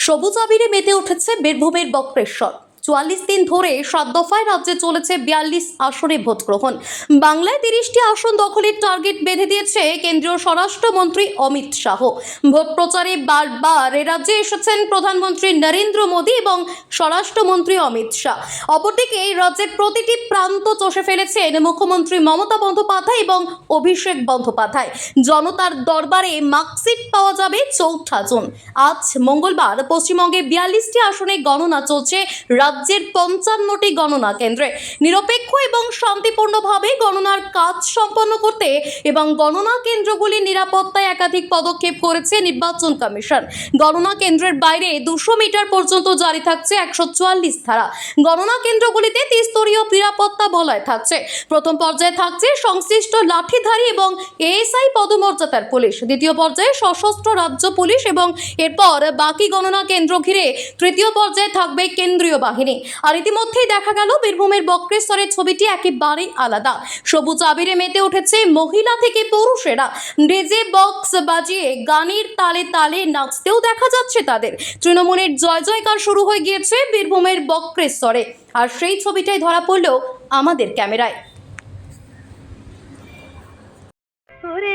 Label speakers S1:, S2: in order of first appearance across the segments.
S1: সবুজ আবিরে মেতে উঠেছে বীরভূমের বক্রেশ্বর। চুয়াল্লিশ দিন ধরে সাত দফায় রাজ্যে চলেছে বিয়াল্লিশ আসনে ভোট গ্রহণ বাংলায় তিরিশটি আসন দখলের টার্গেট বেঁধে দিয়েছে কেন্দ্রীয় স্বরাষ্ট্রমন্ত্রী অমিত শাহ। ভোট প্রচারে বারবার রাজ্যে এসেছেন প্রধানমন্ত্রী নরেন্দ্র মোদী এবং স্বরাষ্ট্রমন্ত্রী অমিত শাহ। অপরদিকে এই রাজ্যের প্রতিটি প্রান্ত চষে ফেলেছেন মুখ্যমন্ত্রী মমতা বন্দ্যোপাধ্যায় এবং অভিষেক বন্দ্যোপাধ্যায়। জনতার দরবারে মার্কশিট পাওয়া যাবে চৌঠা জুন। আজ মঙ্গলবার পশ্চিমবঙ্গে বিয়াল্লিশটি আসনে গণনা চলছে রাজ্যের পঞ্চান্নটি গণনা কেন্দ্রে। নিরপেক্ষ এবং শান্তিপূর্ণভাবে গণনার কাজ সম্পন্ন করতে এবং গণনা কেন্দ্রগুলির নিরাপত্তায় একাধিক পদক্ষেপ করেছে নির্বাচন কমিশন। গণনা কেন্দ্রের বাইরে দুশো মিটার পর্যন্ত জারি থাকছে একশো চুয়াল্লিশ ধারা। গণনা কেন্দ্রগুলিতে ত্রিস্তরীয় নিরাপত্তা বলয় থাকছে। প্রথম পর্যায়ে থাকছে সংশ্লিষ্ট লাঠিধারী এবং এএসআই পদমর্যাদার পুলিশ। দ্বিতীয় পর্যায়ে সশস্ত্র রাজ্য পুলিশ এবং এরপর বাকি গণনা কেন্দ্র ঘিরে তৃতীয় পর্যায়ে থাকবে কেন্দ্রীয় বাহিনী। আর ইতিমধ্যেই দেখা গেল, বীরভূমের বক্রেশ্বরের ছবিটি একেবারেই আলাদা। সবুজ আবিরে মেতে উঠেছে মহিলা থেকে পুরুষেরা। ডেজে বক্স বাজিয়ে গানের তালে তালে নাচতেও দেখা যাচ্ছে তাদের। তৃণমূলের জয় জয়কার শুরু হয়ে গিয়েছে বীরভূমের বক্রেশ্বরে। আর সেই ছবিটাই ধরা পড়ল আমাদের ক্যামেরায়।
S2: ওরে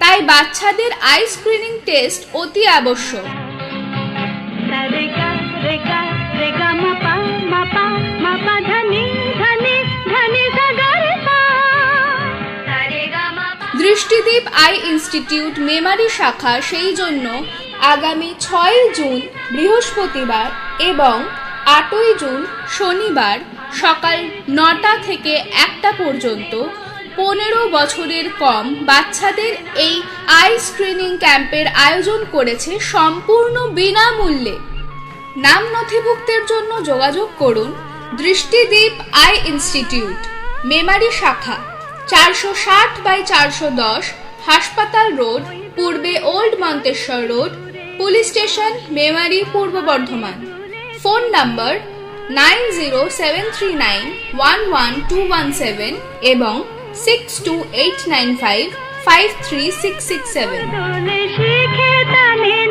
S3: তাই বাচ্চাদের আই স্ক্রিনিং টেস্ট অতি আবশ্যক।
S2: রে গা রে গা রে গা মাপা মাপা মাপা ধনি ধনি ধনি সাগরে পা রে গা মাপা
S3: দৃষ্টিদীপ আই ইনস্টিটিউট মেমারি শাখা সেই জন্য আগামী ছয় জুন, বৃহস্পতিবার এবং আটই জুন শনিবার সকাল নটা থেকে একটা পর্যন্ত পনেরো বছরের কম বাচ্চাদের এই আই স্ক্রিনিং ক্যাম্পের আয়োজন করেছে সম্পূর্ণ বিনামূল্যে। নাম নথিভুক্তের জন্য যোগাযোগ করুন দৃষ্টিদ্বীপ আই ইনস্টিটিউট, মেমারি শাখা, চারশো ষাট বাই চারশো দশ হাসপাতাল রোড, পূর্বে old Manteswar road, police station, Memari, পূর্ব Bardhaman. Phone number nine zero seven three nine one one two one seven এবং
S2: 62895 53667